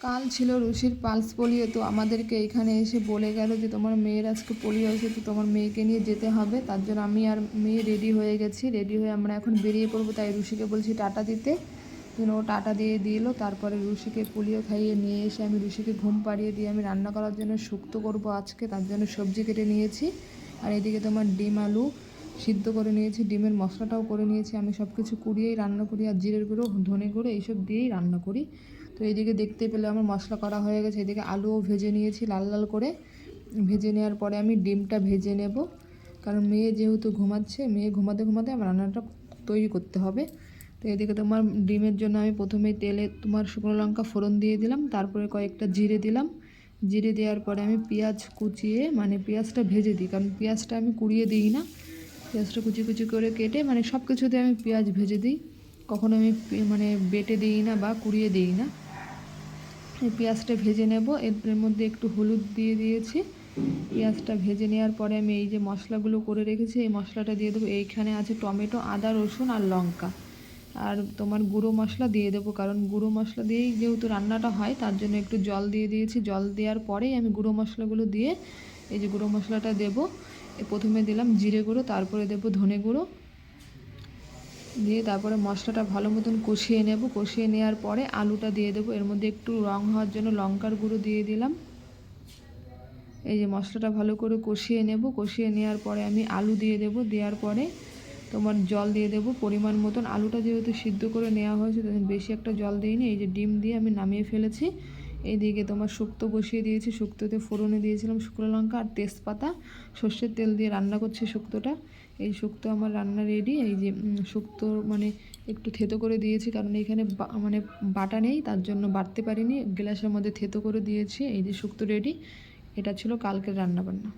কাল ছিল রুশির pulse polio, তো আমাদেরকে এখানে এসে বলে গেল যে তোমার মেয়ের আজকে পোলিও আছে, তো তোমার মেয়েকে নিয়ে যেতে হবে। তার জন্য আমি আর মেয়ে রেডি হয়ে গেছি। রেডি হয়ে আমরা এখন বেরিয়ে পড়ব, তাই রুশিকে বলছি টাটা দিতে। যেন ও টাটা দিয়ে দিল। তারপরে রুশিকে পোলিও খাইয়ে নিয়ে এসে আমি রুশিকে ঘুম পাড়িয়ে দিয়ে আমি রান্না করার জন্য শুক্তো করব আজকে। তার জন্য সবজি কেটে নিয়েছি। আর এদিকে তোমার ডিম, আলু সিদ্ধ করে নিয়েছি, ডিমের মশলাটাও করে নিয়েছি। আমি সব কিছু কুড়িয়েই রান্না করি আর জিরের গুঁড়ো, ধনে গুঁড়ো, এইসব দিয়েই রান্না করি। তো এইদিকে দেখতে পেলে আমার মশলা করা হয়ে গেছে। এদিকে আলুও ভেজে নিয়েছি লাল লাল করে। ভেজে নেওয়ার পরে আমি ডিমটা ভেজে নেব। কারণ মেয়ে যেহেতু ঘুমাচ্ছে, মেয়ে ঘুমাতে ঘুমাতে আমার রান্নাটা তৈরি করতে হবে। তো এদিকে তোমার ডিমের জন্য আমি প্রথমেই তেলে তোমার শুকনো লঙ্কা ফোড়ন দিয়ে দিলাম, তারপরে কয়েকটা জিরে দিলাম। জিরে দেওয়ার পরে আমি পেঁয়াজ কুচিয়ে মানে পেঁয়াজটা ভেজে দিই। কারণ পেঁয়াজটা আমি কুড়িয়ে দিই না। পেঁয়াজটা কুচি কুচি করে কেটে মানে সব কিছুতে আমি পেঁয়াজ ভেজে দিই। কখনো আমি মানে বেটে দিই না বা কুড়িয়ে দিই না। এই পেঁয়াজটা ভেজে নেব। এর মধ্যে একটু হলুদ দিয়ে দিয়েছি। পেঁয়াজটা ভেজে নেওয়ার পরে আমি এই যে মশলাগুলো করে রেখেছি, এই মশলাটা দিয়ে দেবো। এইখানে আছে টমেটো, আদা, রসুন আর লঙ্কা। আর তোমার গুঁড়ো মশলা দিয়ে দেবো, কারণ গুঁড়ো মশলা দিয়েই যেহেতু রান্নাটা হয়, তার জন্য একটু জল দিয়ে দিয়েছি। জল দেওয়ার পরেই আমি গুঁড়ো মশলাগুলো দিয়ে এই যে গুঁড়ো মশলাটা দেবো। প্রথমে দিলাম জিরে গুঁড়ো, তারপরে দেবো ধনে গুঁড়ো। দিয়ে তারপরে মশলাটা ভালো মতন কষিয়ে নেব। কষিয়ে নেওয়ার পরে আলুটা দিয়ে দেবো। এর মধ্যে একটু রং হওয়ার জন্য লঙ্কার গুঁড়ো দিয়ে দিলাম। এই যে মশলাটা ভালো করে কষিয়ে নেব। কষিয়ে নেওয়ার পরে আমি আলু দিয়ে দেব। দেওয়ার পরে তোমার জল দিয়ে দেবো। পরিমাণ মতন আলুটা যেহেতু সিদ্ধ করে নেওয়া হয়েছে বেশি একটা জল দিইনি। এই যে ডিম দিয়ে আমি নামিয়ে ফেলেছি। এইদিকে তোমার শুক্তো বসিয়ে দিয়েছি, শুক্তোতে ফোড়নে দিয়েছিলাম শুকনো লঙ্কা আর তেজপাতা। সর্ষের তেল দিয়ে রান্না করছি শুক্তোটা। এই শুক্তো আমার রান্না রেডি এই যে শুক্তো মানে একটু থেতো করে দিয়েছি, কারণ এখানে মানে বাটা নেই, তার জন্য বাড়তে পারিনি। গ্লাসের মধ্যে থেতো করে দিয়েছি, এই যে শুক্তো রেডি এটা ছিল কালকের রান্নাবান্না।